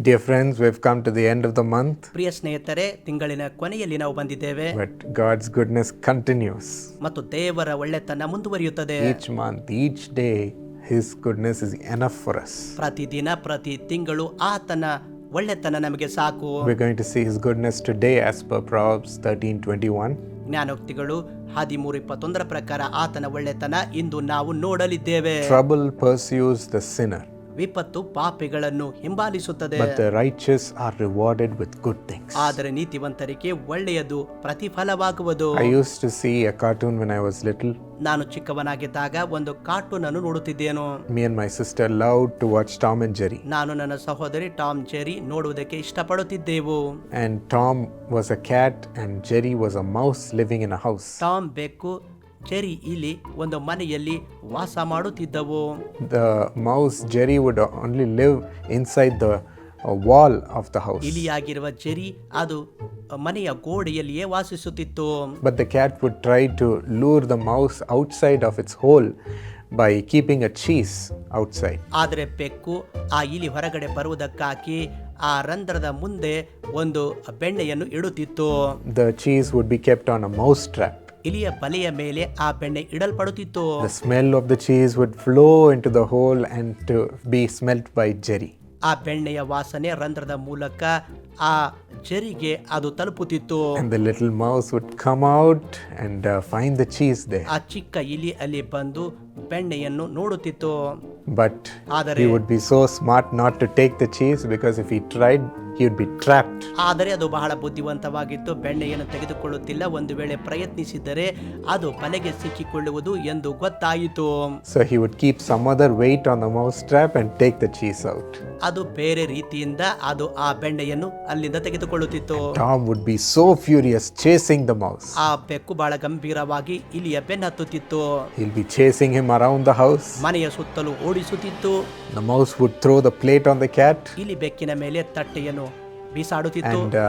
Dear friends, we've come to the end of the month, ಪ್ರಿಯ ಸ್ನೇಹಿತರೆ ತಿಂಗಳಿನ ಕೊನೆಯಲ್ಲಿ ನಾವು ಬಂದಿದ್ದೇವೆ but God's goodness continues. ಮತ್ತು ದೇವರ ಒಳ್ಳೆತನ ಮುಂದುವರಿಯುತ್ತದೆ Each month, each day, His goodness is enough for us. ಪ್ರತಿದಿನ ಪ್ರತಿ ತಿಂಗಳು ಆತನ ಒಳ್ಳೆತನ ನಮಗೆ ಸಾಕು We're going to see His goodness today as per Proverbs 13:21. ಜ್ಞಾನೋಕ್ತಿಗಳು ಹದಿಮೂರು ಇಪ್ಪತ್ತೊಂದರ ಪ್ರಕಾರ ಆತನ ಒಳ್ಳೆತನ ಇಂದು ನಾವು ನೋಡಲಿದ್ದೇವೆ Trouble pursues the sinner, ವಿಪತ್ತು ಪಾಪಿಗಳನ್ನು ಹಿಂಬಾಲಿಸುತ್ತದೆ but the righteous are rewarded with good things. ಆದರೆ ನೀತಿವಂತರಿಗೆ ಒಳ್ಳೆಯದು ಪ್ರತಿಫಲವಾಗುವುದು I used to see a cartoon when I was little. ನಾನು ಚಿಕ್ಕವನಾಗಿದ್ದಾಗ ಒಂದು ಕಾರ್ಟೂನ್ ಅನ್ನು ನೋಡುತ್ತಿದ್ದೇನು Me and my sister loved to watch Tom and Jerry. ನಾನು ನನ್ನ ಸಹೋದರಿ ಟಾಮ್ ಜೆರಿ ನೋಡುವುದಕ್ಕೆ ಇಷ್ಟಪಡುತ್ತಿದ್ದೆವು And Tom was a cat, and Jerry was a mouse living in a house. Tom ಬೆಕ್ಕು Jerry ಇಲಿ ಒಂದು ಮನೆಯಲ್ಲಿ ವಾಸ ಮಾಡುತ್ತಿದ್ದವು. The mouse Jerry would only live inside the wall of the house ಆಗಿರುವ ಜೆರಿ ಅದು ಮನೆಯ ಗೋಡೆಯಲ್ಲಿಯೇ ವಾಸಿಸುತ್ತಿತ್ತು. But the cat would try to lure the mouse outside of its hole by keeping a cheese outside ಆದರೆ ಪೆಕ್ಕು ಆ ಇಲಿ ಹೊರಗಡೆ ಬರುವುದಕ್ಕಾಗಿ ಆ ರಂಧ್ರದ ಮುಂದೆ ಒಂದು ಬೆಣ್ಣೆಯನ್ನು ಇಡುತ್ತಿತ್ತು. The cheese would be kept on a mouse trap ಇಲಿಯ ಬಲೆಯ ಮೇಲೆ ಆ ಬೆಣ್ಣೆ ಇಡಲ್ಪಡುತ್ತಿತ್ತು The smell of the cheese would flow into the hole and to be smelt by Jerry. ಆ ಬೆಣ್ಣೆಯ ವಾಸನೆ ರಂಧ್ರದ ಮೂಲಕ ಆ ಜೆರಿಗೆ ಅದು ತಲುಪುತ್ತಿತ್ತು And the little mouse would come out and uh, find the cheese there. ಆ ಚಿಕ್ಕ ಇಲಿ ಅಲ್ಲಿ ಬಂದು ಬೆಣ್ಣೆಯನ್ನು ನೋಡುತ್ತಿತ್ತು But ಆದರೆ he would be so smart not to take the cheese because if he tried, you'd be trapped ಆದರೆ ಅದು ಬಹಳ ಬುದ್ಧಿವಂತವಾಗಿತ್ತು. ಬೆಣ್ಣೆಯನ್ನು ತೆಗೆದುಕೊಳ್ಳುತ್ತಿಲ್ಲ. ಒಂದು ವೇಳೆ ಪ್ರಯತ್ನಿಸಿದರೆ ಅದು ಬಲೆಗೆ ಸಿಕ್ಕಿಕೊಳ್ಳುವುದು ಎಂದು ಗೊತ್ತಾಯಿತು. So he would keep some other weight on the mouse trap and take the cheese out ಅದು ಬೇರೆ ರೀತಿಯಿಂದ ಅದು ಆ ಬೆಣ್ಣೆಯನ್ನು ಅಲ್ಲಿಂದ ತೆಗೆದುಕೊಳ್ಳುತ್ತಿತ್ತು Tom would be so furious chasing the mouse. ಆ ಬೆಕ್ಕು ಬಹಳ ಗಂಭೀರವಾಗಿ ಇಲಿಯ ಬೆನ್ನತ್ತುತ್ತಿತ್ತು He'll be chasing him around the house. ಮನೆಯ ಸುತ್ತಲೂ ಓಡಿಸುತ್ತಿತ್ತು The mouse would throw the plate on the cat. ಇಲಿ ಬೆಕ್ಕಿನ ಮೇಲೆ ತಟ್ಟೆಯನ್ನು ಬೀಸಾಡುತ್ತಿತ್ತು And uh,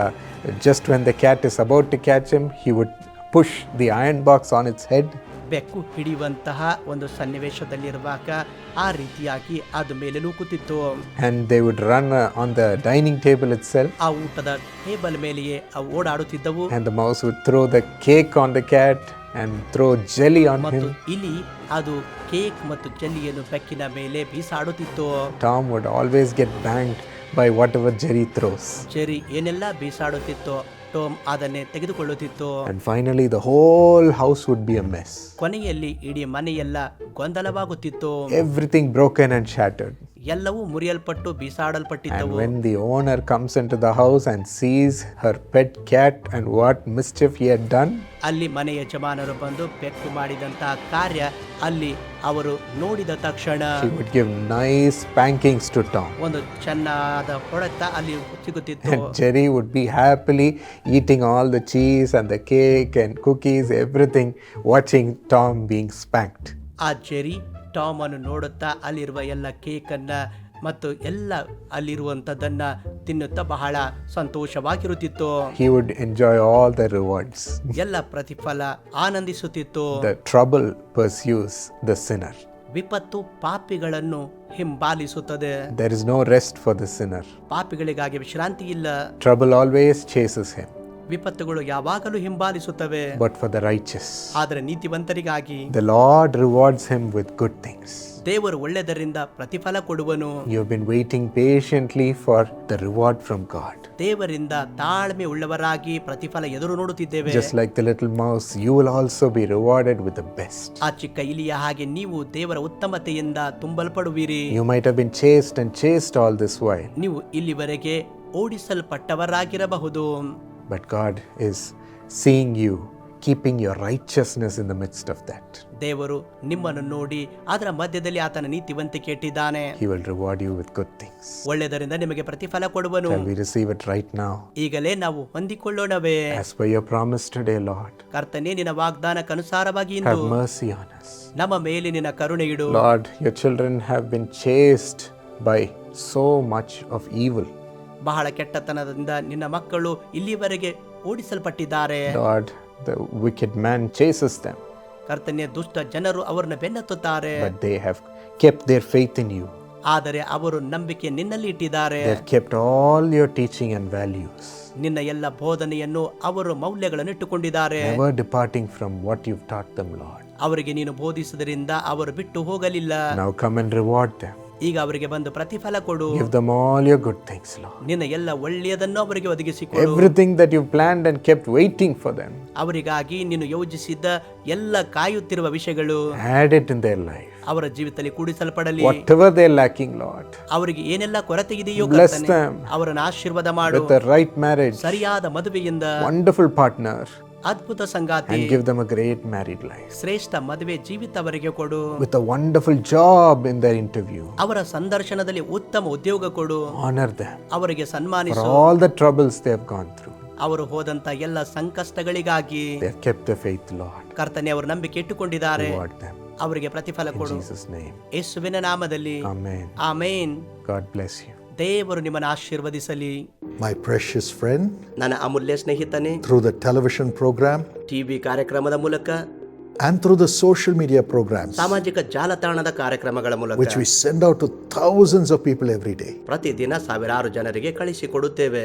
just when the cat is about to catch him, he would push the iron box on its head ಬೆಕ್ಕು ಹಿಡಿಯುವಂತಹ ಒಂದು ಸನ್ನಿವೇಶದಲ್ಲಿರುವಾಗ ಆ ರೀತಿಯಾಗಿ ಅದು ಮೇಲೆ ಕುತ್ತಿತ್ತು and they would run on dining table itself ಆ ಟೇಬಲ್ ಮೇಲೆಯೇ ಅವು ಓಡಾಡುತ್ತಿದ್ದವು. And mouse cake on the cat and jelly on ಇಲ್ಲಿ ಅದು ಕೇಕ್ ಮತ್ತು ಜಲ್ಲಿಯನ್ನು ಬೆಕ್ಕಿನ ಮೇಲೆ ಬೀಸಾಡುತ್ತಿತ್ತು. Tom would always get bent by whatever Jerry throws Jerry ಏನೆಲ್ಲ ಬೀಸಾಡುತ್ತಿತ್ತು ಕೊಟ್ಟು ಅದನ್ನೇ ತೆಗೆದುಕೊಳ್ಳುತ್ತಿತ್ತು. Finally the whole house would be mess ಕೊನೆಯಲ್ಲಿ ಇಡೀ ಮನೆಯೆಲ್ಲ ಗೊಂದಲವಾಗುತ್ತಿತ್ತು. ಎವ್ರಿಥಿಂಗ್ ಬ್ರೋಕನ್ ಅಂಡ್ ಶಾರ್ಟರ್ಡ್ ಎಲ್ಲವೂ ಮುರಿಯಲ್ಪಟ್ಟು And ಬೀಸಾಡಲ್ಪಟ್ಟಿದ್ದವು when the owner comes into the house and sees her pet cat and what mischief he had done, ಅಲ್ಲಿ ಮನೆ ಯಜಮಾನರು ಬಂದು ಪೆಟ್ಟು ಮಾಡಿದಂತಹ ಕಾರ್ಯ ಅಲ್ಲಿ ಅವರು ನೋಡಿದ ತಕ್ಷಣ she would give nice spankings to Tom. ಒಂದು ಚೆನ್ನಾದ ಹೊಡೆತ ಅಲ್ಲಿ ಸಿಗುತ್ತಿತ್ತು And Jerry would be happily eating all the cheese and the cake and cookies, everything, watching Tom being spanked. ಆ ಜೆರಿ ಟಾಮ್ ಅನ್ನು ನೋಡುತ್ತಾ ಅಲ್ಲಿರುವ ಎಲ್ಲ ಕೇಕನ್ನು ಮತ್ತು ಎಲ್ಲ ಅಲ್ಲಿರುವಂಥದ್ದನ್ನು ತಿನ್ನುತ್ತಾ ಬಹಳ ಸಂತೋಷವಾಗಿರುತ್ತಿತ್ತು He would enjoy all the rewards. ಎಲ್ಲ ಪ್ರತಿಫಲ ಆನಂದಿಸುತ್ತಿತ್ತು The trouble pursues the sinner. ವಿಪತ್ತು ಪಾಪಿಗಳನ್ನು ಹಿಂಬಾಲಿಸುತ್ತದೆ There is no rest for the sinner. ಪಾಪಿಗಳಿಗಾಗಿ ವಿಶ್ರಾಂತಿ ಇಲ್ಲ Trouble always chases him, ವಿಪತ್ತುಗಳು ಯಾವಾಗಲೂ ಹಿಂಬಾಲಿಸುತ್ತವೆ but for the righteous, ಆದರೆ ನೀತಿವಂತರಿಗಾಗಿ the Lord rewards him with good things. ದೇವರು ಒಳ್ಳೆಯದರಿಂದ ಪ್ರತಿಫಲ ಕೊಡುವನು You've been waiting patiently for the reward from God. ದೇವರಿಂದ ತಾಳ್ಮೆ ಉಳ್ಳವರಾಗಿ ಪ್ರತಿಫಲ ಎದುರು ನೋಡುತ್ತಿದ್ದೇವೆ Just like the little mouse, you will also be rewarded with the best. ಆ ಚಿಕ್ಕ ಇಲಿಯ ಹಾಗೆ ನೀವು ದೇವರ ಉತ್ತಮತೆಯಿಂದ ತುಂಬಲ್ಪಡುವಿರಿ You might have been chased and chased all this while, ನೀವು ಇಲ್ಲಿವರೆಗೆ ಓಡಿಸಲ್ಪಟ್ಟವರಾಗಿರಬಹುದು but God is seeing you, keeping your righteousness in the midst of that. ದೇವರು ನಿಮ್ಮನ್ನು ನೋಡಿ ಅದರ ಮಧ್ಯದಲ್ಲಿ ಆತನ ನೀತಿವಂತಿಕೆ ಇಟ್ಟಿದ್ದಾನೆ He will reward you with good things. ಒಳ್ಳೆದರಿಂದ ನಿಮಗೆ ಪ್ರತಿಫಲ ಕೊಡುವನು Shall we receive it right now? ಈಗಲೇ ನಾವು ಹೊಂದಿಕೊಳ್ಳೋಣವೇ As per your promise today, Lord, ಕರ್ತನೆ ನಿನ್ನ ವಾಗ್ದಾನಕ್ಕನುಸಾರವಾಗಿ ಇಂದು have mercy on us. ನಮ್ಮ ಮೇಲೆ ನಿನ್ನ ಕರುಣೆ ಇಡು Lord, your children have been chased by so much of evil. ಬಹಳ ಕೆಟ್ಟತನದಿಂದ ನಿನ್ನ ಮಕ್ಕಳು ಇಲ್ಲಿವರೆಗೆ ಓಡಿಸಲ್ಪಟ್ಟಿದ್ದಾರೆ Lord, the wicked man chases them, ಕರ್ತನೆ ದುಷ್ಟ ಜನರು ಅವರನ್ನ ಬೆನ್ನತ್ತುತ್ತಾರೆ but they have kept their faith in you. ಆದರೆ ಅವರು ನಂಬಿಕೆ ನಿನ್ನಲ್ಲಿ ಇಟ್ಟಿದ್ದಾರೆ They've kept all your teaching and values, ನಿನ್ನ ಎಲ್ಲ ಬೋಧನೆಯನ್ನು ಅವರು ಮೌಲ್ಯಗಳನ್ನು ಇಟ್ಟುಕೊಂಡಿದ್ದಾರೆ never departing from what you've taught them, Lord. ಅವರಿಗೆ ನೀನು ಬೋಧಿಸುವುದರಿಂದ ಅವರು ಬಿಟ್ಟು ಹೋಗಲಿಲ್ಲ Now come and reward them. ಈಗ ಅವರಿಗೆ ಬಂದು ಪ್ರತಿಫಲ ಕೊಡು Give them all your good things, Lord. ನಿನ್ನ ಎಲ್ಲ ಒಳ್ಳೆಯದನ್ನು ಅವರಿಗೆ ಒದಗಿಸಿಕೊಡು Everything that you've planned and kept waiting for them, ಅವರಿಗಾಗಿ ನೀನು ಯೋಜಿಸಿದ್ದ ಎಲ್ಲ ಕಾಯುತ್ತಿರುವ ವಿಷಯಗಳು add it in their life. ಅವರ ಜೀವಿತದಲ್ಲಿ ಕೂಡಿಸಲ್ಪಡಲಿ Whatever they're lacking, Lord, ಅವರಿಗೆ ಏನೆಲ್ಲ ಕೊರತೆ ಇದೆಯೋ Bless ಕರ್ತನೆ, them. ಅವರನ್ನು ಆಶೀರ್ವಾದ ಮಾಡು with the right marriage, ಸರಿಯಾದ ಮದುವೆಯಿಂದ wonderful partner, ಅದ್ಭುತ ಸಂಗಾತಿ. Give them a great married life ಶ್ರೇಷ್ಠ ಮದುವೆ ಜೀವಿತವರಿಗೆ ಕೊಡು. With a wonderful job in their interview ಅವರ ಸಂದರ್ಶನದಲ್ಲಿ ಉತ್ತಮ ಉದ್ಯೋಗ ಕೊಡು. ಆನರ್ ದೆ ಅವರಿಗೆ ಸನ್ಮಾನಿಸು. For all the troubles they have gone through ಅವರು ಹೋದಂತ ಎಲ್ಲ ಸಂಕಷ್ಟಗಳಿಗಾಗಿ they have kept the faith Lord ಕರ್ತನೆ ಅವರ ನಂಬಿಕೆ ಇಟ್ಟುಕೊಂಡಿದ್ದಾರೆ. ಅವರಿಗೆ ಪ್ರತಿಫಲ ಕೊಡು. ಜೀಸಸ್ ನೇಮ್ ಯೇಸುವಿನ ನಾಮದಲ್ಲಿ. Amen amen. God bless you ದೇವರು ನಿಮ್ಮನ್ನು ಆಶೀರ್ವದಿಸಲಿ. My precious friend, ನನ್ನ ಅಮೂಲ್ಯ ಸ್ನೇಹಿತನೇ through the television program TV ಕಾರ್ಯಕ್ರಮದ ಮೂಲಕ and through the social media programs, ಸಾಮಾಜಿಕ ಜಾಲತಾಣದ ಕಾರ್ಯಕ್ರಮಗಳ ಮೂಲಕ which we send out to thousands of people every day, ಪ್ರತಿದಿನ ಸಾವಿರಾರು ಜನರಿಗೆ ಕಳಿಸಿಕೊಡುತ್ತೇವೆ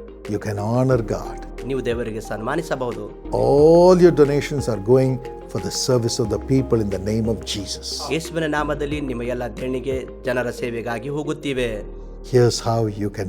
you can honor God. ನೀವು ದೇವರಿಗೆ ಸನ್ಮಾನಿಸಬಹುದು All your donations are going for the service of the people in the name of Jesus. ಯೇಸುವಿನ ನಾಮದಲ್ಲಿ ನಿಮ್ಮ ಎಲ್ಲ ದೇಣಿಗೆ ಜನರ ಸೇವೆಗಾಗಿ ಹೋಗುತ್ತಿವೆ Here's how you can